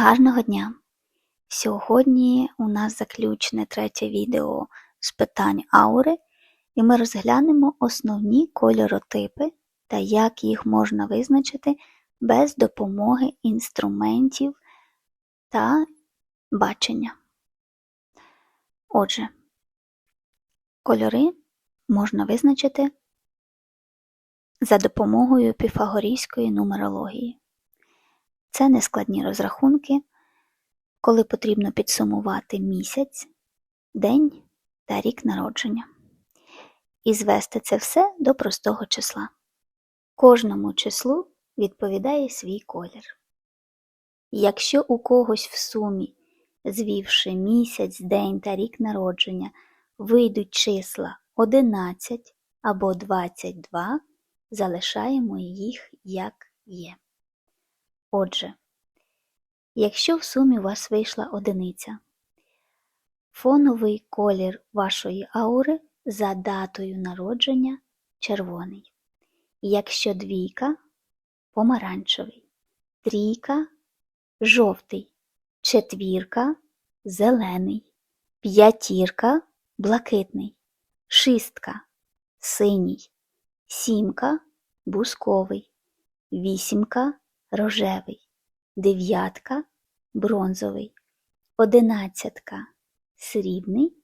Гарного дня! Сьогодні у нас заключне третє відео з питань аури, і ми розглянемо основні кольоротипи та як їх можна визначити без допомоги інструментів та бачення. Отже, кольори можна визначити за допомогою піфагорійської нумерології. Це нескладні розрахунки, коли потрібно підсумувати місяць, день та рік народження. І звести це все до простого числа. Кожному числу відповідає свій колір. Якщо у когось в сумі, звівши місяць, день та рік народження, вийдуть числа 11 або 22, залишаємо їх як є. Отже, якщо в сумі у вас вийшла одиниця, фоновий колір вашої аури за датою народження червоний. Якщо двійка помаранчевий, трійка жовтий, четвірка зелений, п'ятірка блакитний, шістка синій, сімка бусковий, вісімка рожевий, дев'ятка бронзовий, одинадцятка срібний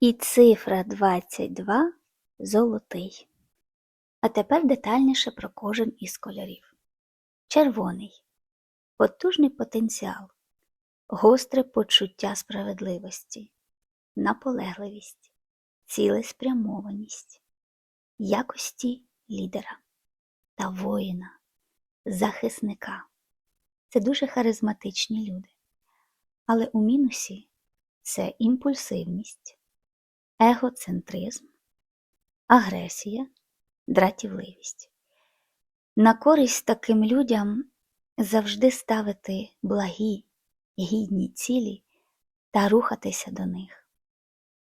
і цифра 22 золотий. А тепер детальніше про кожен із кольорів. Червоний потужний потенціал, гостре почуття справедливості, наполегливість, цілеспрямованість, якості лідера та воїна захисника. Це дуже харизматичні люди. Але у мінусі це імпульсивність, егоцентризм, агресія, дратівливість. На користь таким людям завжди ставити благі, гідні цілі та рухатися до них.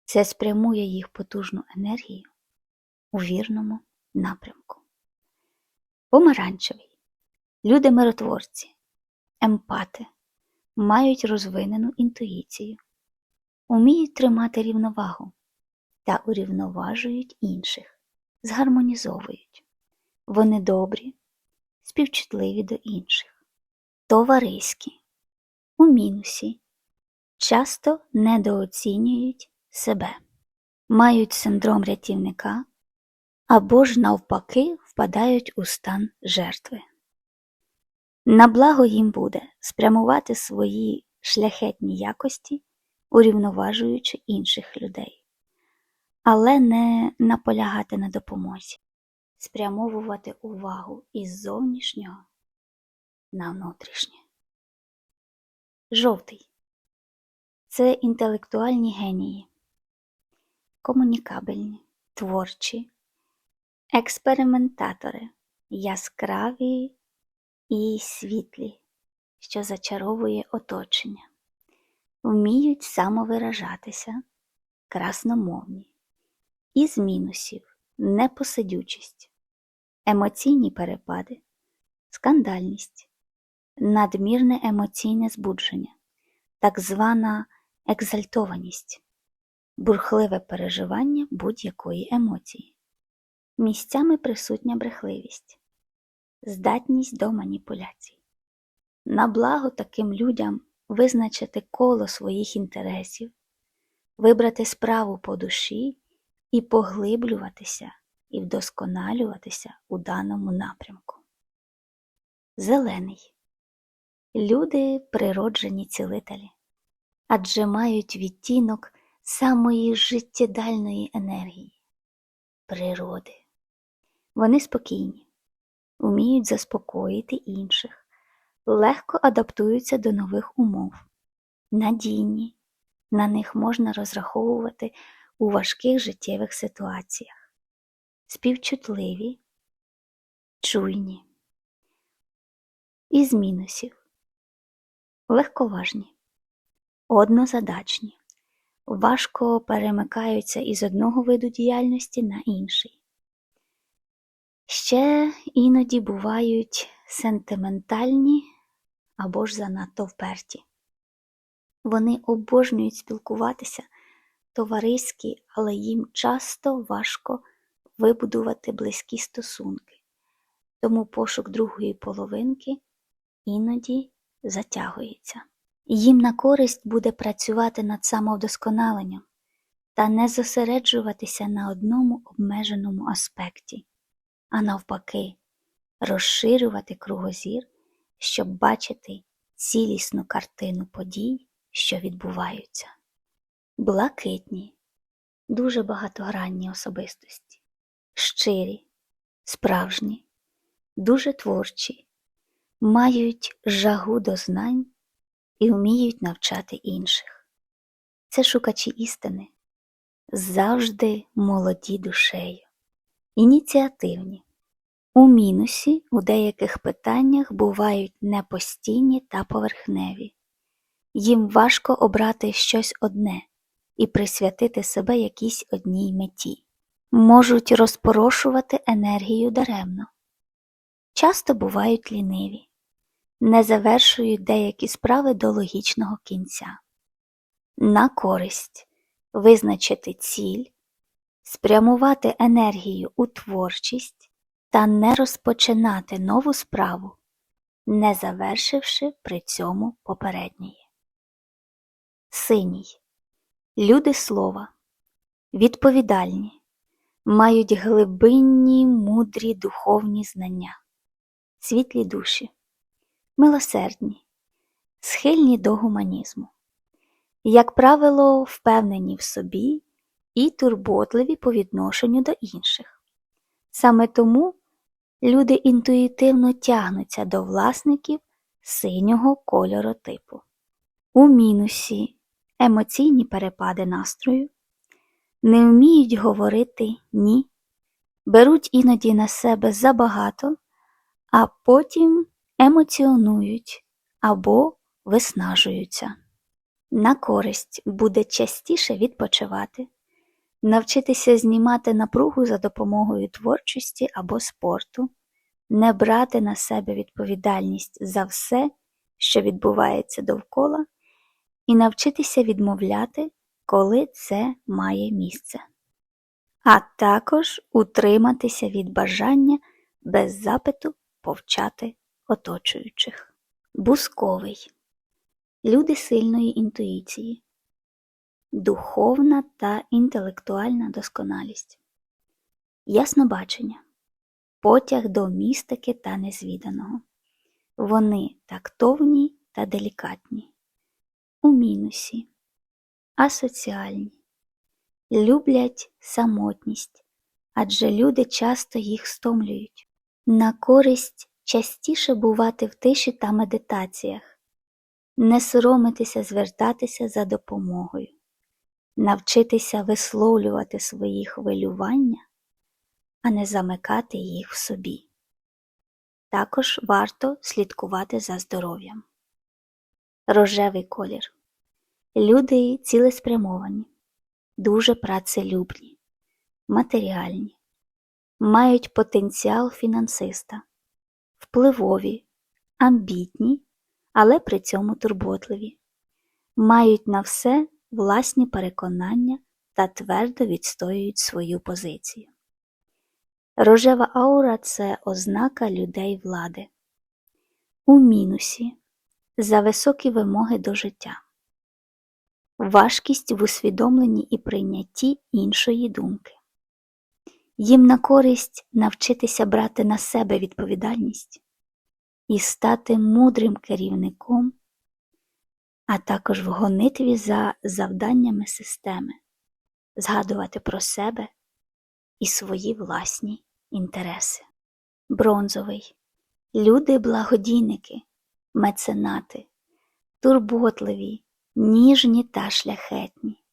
Це спрямує їх потужну енергію у вірному напрямку. Помаранчевий Люди миротворці, емпати, мають розвинену інтуїцію, уміють тримати рівновагу та урівноважують інших, згармонізовують. Вони добрі, співчутливі до інших, товариські, у мінусі, часто недооцінюють себе, мають синдром рятівника або ж навпаки впадають у стан жертви. На благо їм буде спрямувати свої шляхетні якості, урівноважуючи інших людей, але не наполягати на допомозі, спрямовувати увагу із зовнішнього на внутрішнє. Жовтий це інтелектуальні генії, комунікабельні, творчі, експериментатори, яскраві і світлі, що зачаровує оточення, вміють самовиражатися, красномовні, із мінусів, непосидючість, емоційні перепади, скандальність, надмірне емоційне збудження, так звана екзальтованість, бурхливе переживання будь-якої емоції. Місцями присутня брехливість здатність до маніпуляцій. На благо таким людям визначити коло своїх інтересів, вибрати справу по душі і поглиблюватися і вдосконалюватися у даному напрямку. Зелений. Люди природжені цілителі, адже мають відтінок самої життєдальної енергії, природи. Вони спокійні, вміють заспокоїти інших, легко адаптуються до нових умов, надійні, на них можна розраховувати у важких життєвих ситуаціях, співчутливі, чуйні. Із мінусів. Легковажні, однозадачні, важко перемикаються із одного виду діяльності на інший. Ще іноді бувають сентиментальні або ж занадто вперті. Вони обожнюють спілкуватися товариські, але їм часто важко вибудувати близькі стосунки, тому пошук другої половинки іноді затягується. Їм на користь буде працювати над самовдосконаленням та не зосереджуватися на одному обмеженому аспекті, а навпаки, розширювати кругозір, щоб бачити цілісну картину подій, що відбуваються. Блакитні, дуже багатогранні особистості, щирі, справжні, дуже творчі, мають жагу до знань і вміють навчати інших. Це шукачі істини, завжди молоді душею, ініціативні. У мінусі у деяких питаннях бувають непостійні та поверхневі. Їм важко обрати щось одне і присвятити себе якійсь одній меті. Можуть розпорошувати енергію даремно. Часто бувають ліниві, не завершують деякі справи до логічного кінця. На користь визначити ціль, спрямувати енергію у творчість та не розпочинати нову справу, не завершивши при цьому попередньої. Синій. Люди слова, відповідальні, мають глибинні мудрі духовні знання, світлі душі, милосердні, схильні до гуманізму, як правило, впевнені в собі і турботливі по відношенню до інших. Саме тому люди інтуїтивно тягнуться до власників синього кольору типу. У мінусі емоційні перепади настрою, не вміють говорити ні, беруть іноді на себе забагато, а потім емоціонують або виснажуються. На користь буде частіше відпочивати, навчитися знімати напругу за допомогою творчості або спорту, не брати на себе відповідальність за все, що відбувається довкола, і навчитися відмовляти, коли це має місце, а також утриматися від бажання без запиту повчати оточуючих. Бусковий люди сильної інтуїції, духовна та інтелектуальна досконалість, яснобачення, потяг до містики та незвіданого. Вони тактовні та делікатні, у мінусі, асоціальні, люблять самотність, адже люди часто їх стомлюють, на користь частіше бувати в тиші та медитаціях, не соромитися звертатися за допомогою, навчитися висловлювати свої хвилювання, а не замикати їх в собі. Також варто слідкувати за здоров'ям. Рожевий колір. Люди цілеспрямовані, дуже працелюбні, матеріальні, мають потенціал фінансиста, впливові, амбітні, але при цьому турботливі, мають на все власні переконання та твердо відстоюють свою позицію. Рожева аура це ознака людей влади. У мінусі за високі вимоги до життя, важкість в усвідомленні і прийнятті іншої думки. Їм на користь навчитися брати на себе відповідальність і стати мудрим керівником, а також в гонитві за завданнями системи, згадувати про себе і свої власні інтереси. Бронзовий люди благодійники, меценати, турботливі, ніжні та шляхетні.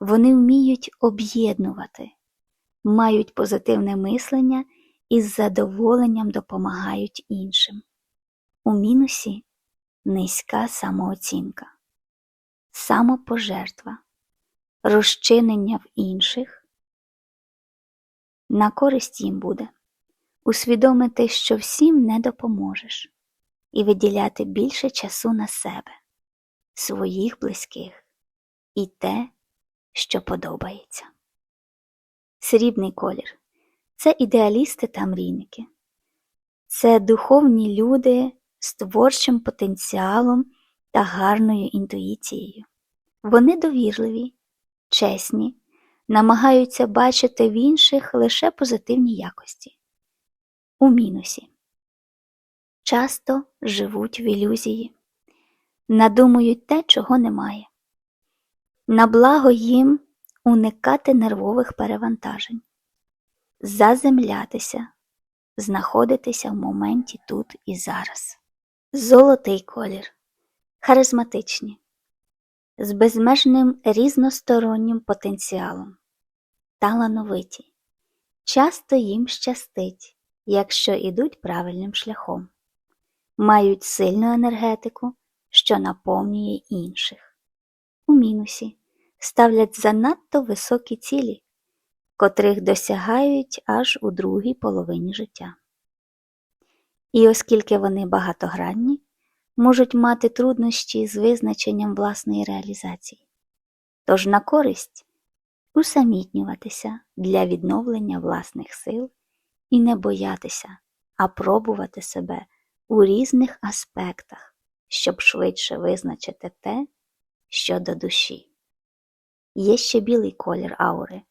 Вони вміють об'єднувати, мають позитивне мислення і з задоволенням допомагають іншим. У мінусі низька самооцінка, самопожертва, розчинення в інших. На користь їм буде усвідомити, що всім не допоможеш, і виділяти більше часу на себе, своїх близьких і те, що подобається. Срібний колір це ідеалісти та мрійники. Це духовні люди з творчим потенціалом та гарною інтуїцією. Вони довірливі, чесні, намагаються бачити в інших лише позитивні якості. У мінусі. Часто живуть в ілюзії, надумують те, чого немає. На благо їм уникати нервових перевантажень, заземлятися, знаходитися в моменті тут і зараз. Золотий колір, харизматичні, з безмежним різностороннім потенціалом, талановиті. Часто їм щастить, якщо йдуть правильним шляхом, мають сильну енергетику, що наповнює інших. У мінусі ставлять занадто високі цілі, котрих досягають аж у другій половині життя. І оскільки вони багатогранні, можуть мати труднощі з визначенням власної реалізації, тож на користь усамітнюватися для відновлення власних сил і не боятися, а пробувати себе у різних аспектах, щоб швидше визначити те, що до душі. Є ще білий колір аури.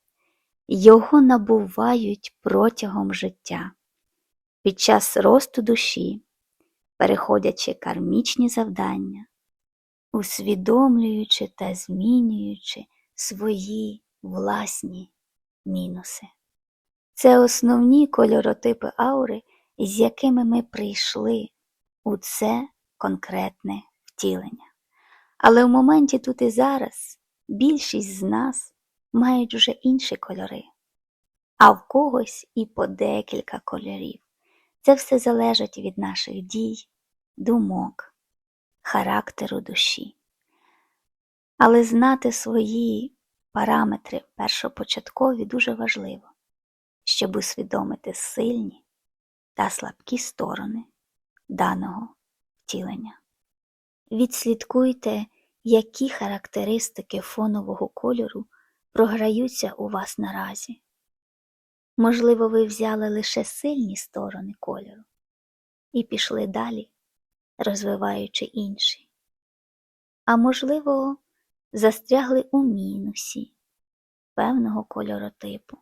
Його набувають протягом життя, під час росту душі, переходячи кармічні завдання, усвідомлюючи та змінюючи свої власні мінуси. Це основні кольоротипи аури, з якими ми прийшли у це конкретне втілення. Але в моменті тут і зараз більшість з нас мають вже інші кольори, а в когось і по декілька кольорів. Це все залежить від наших дій, думок, характеру душі. Але знати свої параметри першопочаткові дуже важливо, щоб усвідомити сильні та слабкі сторони даного втілення. Відслідкуйте, які характеристики фонового кольору програються у вас наразі. Можливо, ви взяли лише сильні сторони кольору і пішли далі, розвиваючи інші. А можливо, застрягли у мінусі певного кольоротипу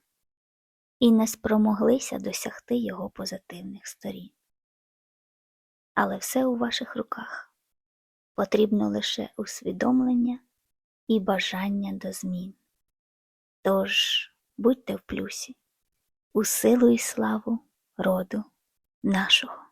і не спромоглися досягти його позитивних сторін. Але все у ваших руках потрібно лише усвідомлення і бажання до змін. Тож будьте в плюсі у силу і славу роду нашого.